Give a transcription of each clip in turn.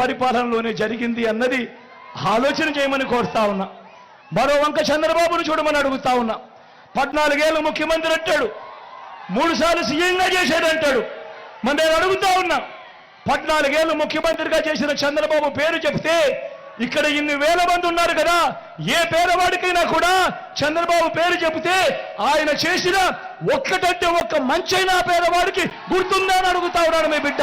పరిపాలనలోనే జరిగింది అన్నది ఆలోచన చేయమని కోరుతా ఉన్నా. మరో వంక చంద్రబాబును చూడమని అడుగుతా ఉన్నా. పద్నాలుగేళ్ళు ముఖ్యమంత్రి అంటాడు. మూడు సార్లు సీఎంగా చేశాడంటాడు మరి నేను అడుగుతా ఉన్నా పద్నాలుగేళ్ళు ముఖ్యమంత్రిగా చేసిన చంద్రబాబు పేరు చెప్తే ఇక్కడ ఇన్ని వేల మంది ఉన్నారు కదా ఏ పేదవాడికైనా కూడా చంద్రబాబు పేరు చెబితే ఆయన చేసిన ఒక్కటంటే ఒక్క మంచైనా పేదవాడికి గుర్తుందా అని అడుగుతా ఉన్నాడు మీ బిడ్డ.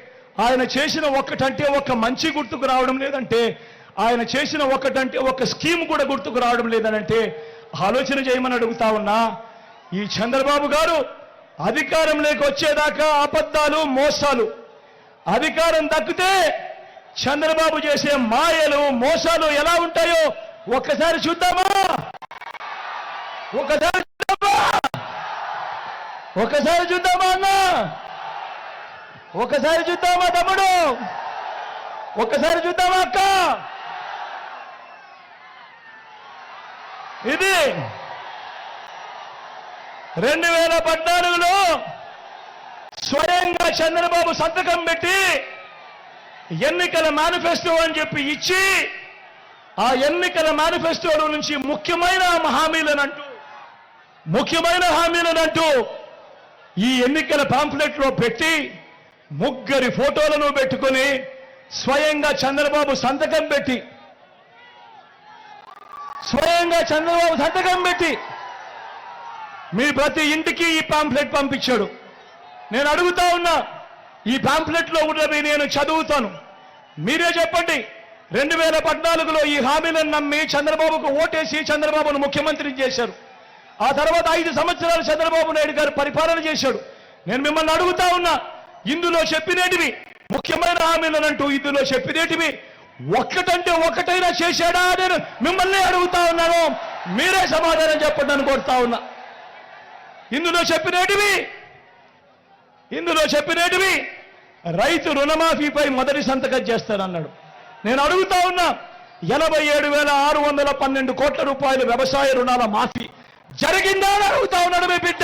ఆయన చేసిన ఒక్కటంటే ఒక్క మంచి గుర్తుకు రావడం లేదంటే ఆయన చేసిన ఒక్కటంటే ఒక్క స్కీమ్ కూడా గుర్తుకు రావడం లేదనంటే ఆలోచన చేయమని అడుగుతా ఉన్నా ఈ చంద్రబాబు గారు అధికారంలోకి వచ్చేదాకా అబద్ధాలు మోసాలు. అధికారం దక్కితే చంద్రబాబు చేసే మాయలు మోసాలు ఎలా ఉంటాయో ఒక్కసారి చూద్దామా? ఒకసారి చూద్దామా? ఒకసారి చూద్దామా అన్నా? ఒకసారి చూద్దామా తమ్ముడు? ఒకసారి చూద్దామా అక్క? ఇది రెండు వేల పద్నాలుగులో స్వయంగా చంద్రబాబు సంతకం పెట్టి ఎన్నికల మేనిఫెస్టో అని చెప్పి ఇచ్చి ఆ ఎన్నికల మేనిఫెస్టోలో నుంచి ముఖ్యమైన హామీలనంటూ ముఖ్యమైన హామీలనంటూ ఈ ఎన్నికల పాంప్లెట్లో పెట్టి ముగ్గురి ఫోటోలను పెట్టుకొని స్వయంగా చంద్రబాబు సంతకం పెట్టి స్వయంగా చంద్రబాబు సంతకం పెట్టి మీ ప్రతి ఇంటికి ఈ పాంఫ్లెట్ పంపించాడు. నేను అడుగుతా ఉన్నా ఈ పాంఫ్లెట్లో ఉన్నవి నేను చదువుతాను. మీరే చెప్పండి రెండు వేల పద్నాలుగులో ఈ హామీలను నమ్మి చంద్రబాబుకు ఓటేసి చంద్రబాబును ముఖ్యమంత్రిని చేశారు. ఆ తర్వాత ఐదు సంవత్సరాలు చంద్రబాబు నాయుడు గారు పరిపాలన చేశాడు. నేను మిమ్మల్ని అడుగుతా ఉన్నా ఇందులో చెప్పినేటివి ముఖ్యమైన హామీలనంటూ ఇందులో చెప్పినేటివి ఒక్కటంటే ఒక్కటైనా చేశాడా నేను మిమ్మల్ని అడుగుతా ఉన్నాను. మీరే సమాధానం చెప్పండి అని కోరుతా ఉన్నా. ఇందులో చెప్పినేటివి ఇందులో చెప్పినేటివి రైతు రుణమాఫీపై మొదటి సంతకం చేస్తానన్నాడు. నేను అడుగుతా ఉన్నా ఎనభై ఏడు వేల ఆరు వందల పన్నెండు కోట్ల రూపాయల వ్యవసాయ రుణాల మాఫీ జరిగిందా అని అడుగుతా ఉన్నాడు మీ బిడ్డ.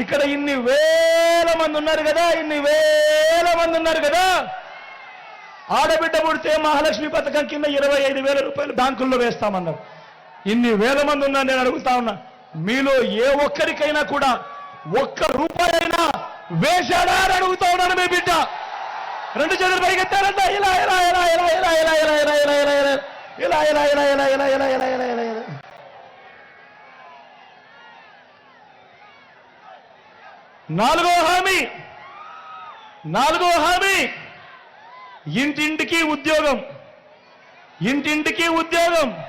ఇక్కడ ఇన్ని వేల మంది ఉన్నారు కదా ఇన్ని వేల మంది ఉన్నారు కదా. ఆడబిడ్డ పుడితే మహాలక్ష్మి పథకం కింద ఇరవై ఐదు వేల రూపాయలు బ్యాంకుల్లో వేస్తామన్నారు. ఇన్ని వేల మంది ఉన్నా నేను అడుగుతా ఉన్నా. మీలో ఏ ఒక్కరికైనా కూడా ఒక్క రూపాయి అయినా వేశాడా అని అడుగుతా ఉన్నాను మీ బిడ్డ. రెండు చేతులు పైకెత్తారంట ఇలా. నాలుగో హామీ. నాలుగో హామీ. ఇంటింటికి ఉద్యోగం. ఇంటింటికి ఉద్యోగం.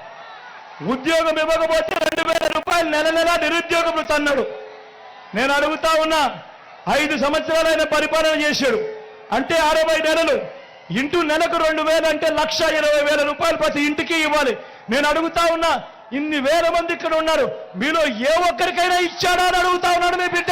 ఉద్యోగం ఇవ్వకపోతే రెండు వేల రూపాయలు నెల నెల నిరుద్యోగం అన్నాడు నేను అడుగుతా ఉన్నా ఐదు సంవత్సరాలు ఆయన పరిపాలన చేశాడు. అంటే అరవై నెలలు. ఇంటూ నెలకు రెండు వేలు అంటే లక్ష ఇరవై వేల రూపాయలు ప్రతి ఇంటికి ఇవ్వాలి. నేను అడుగుతా ఉన్నా ఇన్ని వేల మంది ఇక్కడ ఉన్నారు. మీలో ఏ ఒక్కరికైనా ఇచ్చాడా అని అడుగుతా ఉన్నాడు మీ బిడ్డ.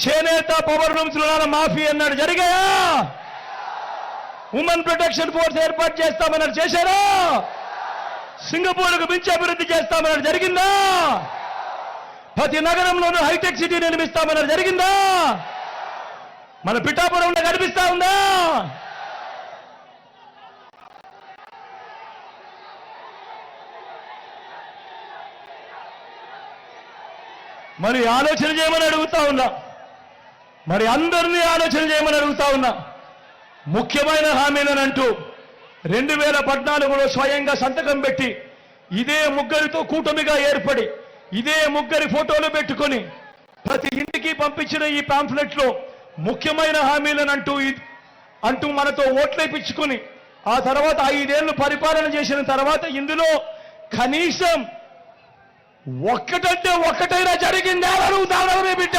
చేనేత పవర్ రూమ్స్ రుణాల మాఫీ అన్నాడు. జరిగాయా? ఉమెన్ ప్రొటెక్షన్ ఫోర్స్ ఏర్పాటు చేస్తామన్నారు. చేశారా? సింగపూర్కు మించి అభివృద్ధి చేస్తామన్నారు. జరిగిందా? ప్రతి నగరంలోనూ హైటెక్ సిటీ నిర్మిస్తామన్నారు. జరిగిందా? మన పిఠాపురంలో కనిపిస్తా ఉందా? మరి ఆలోచన చేయమని అడుగుతా ఉన్నా. మరి అందరినీ ఆలోచన చేయమని అడుగుతా ఉన్నా. ముఖ్యమైన హామీలను అంటూ రెండు వేల పద్నాలుగులో స్వయంగా సంతకం పెట్టి ఇదే ముగ్గురితో కూటమిగా ఏర్పడి ఇదే ముగ్గురి ఫోటోలు పెట్టుకొని ప్రతి ఇంటికి పంపించిన ఈ పాంఫ్లెట్లో ముఖ్యమైన హామీలను అంటూ అంటూ మనతో ఓట్లేపించుకుని ఆ తర్వాత ఐదేళ్ళు పరిపాలన చేసిన తర్వాత ఇందులో కనీసం ఒక్కటంటే ఒక్కటైనా జరిగిందా అని బిడ్డ.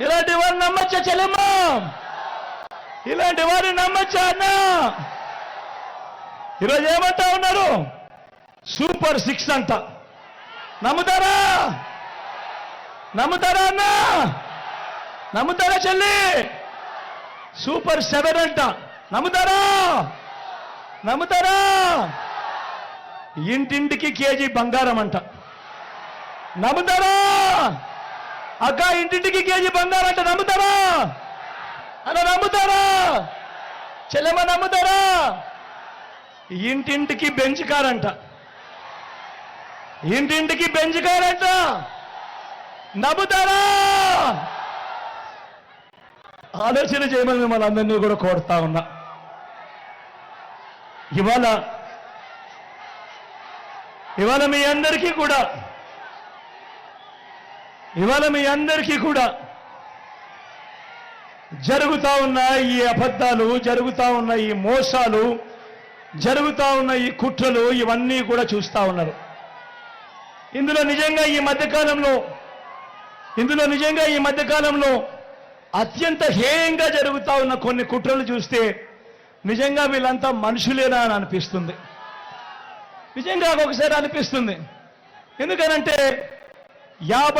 ఇలాంటి వారిని నమ్మచ్చా చెల్లెమ్మ? ఇలాంటి వారిని నమ్మచ్చా అన్న? ఈరోజు ఏమంటా ఉన్నారు? సూపర్ సిక్స్ అంట. నమ్ముతారా? నమ్ముతారా అన్న? నమ్ముతారా చెల్లి? సూపర్ సెవెన్ అంట. నమ్ముతారా? నమ్ముతారా? ఇంటింటికి కేజీ బంగారం అంట. నమ్ముతారా? అక్క ఇంటింటికి కేజీ బంగారం నమ్ముతారా? అన్న నమ్ముతారా? చెల్లెమ్మ నమ్ముతారా? ఇంటింటికి బెంచ్ కారంట ఇంటింటికి బెంచ్ కారంట నమ్ముతారా? ఆలోచన చేయమని మిమ్మల్ని అందరినీ కూడా కోరుతా ఉన్నా. ఇవాళ ఇవాళ మీ అందరికీ కూడా ఇవాళ మీ అందరికీ కూడా జరుగుతా ఉన్న ఈ అబద్ధాలు జరుగుతా ఉన్న ఈ మోసాలు జరుగుతా ఉన్న ఈ కుట్రలు ఇవన్నీ కూడా చూస్తా ఉన్నారు. ఇందులో నిజంగా ఈ మధ్యకాలంలో ఇందులో నిజంగా ఈ మధ్యకాలంలో అత్యంత హేయంగా జరుగుతా ఉన్న కొన్ని కుట్రలు చూస్తే నిజంగా వీళ్ళంతా మనుషులేనా అని అనిపిస్తుంది. నిజంగా ఒకసారి అనిపిస్తుంది. ఎందుకనంటే యాభై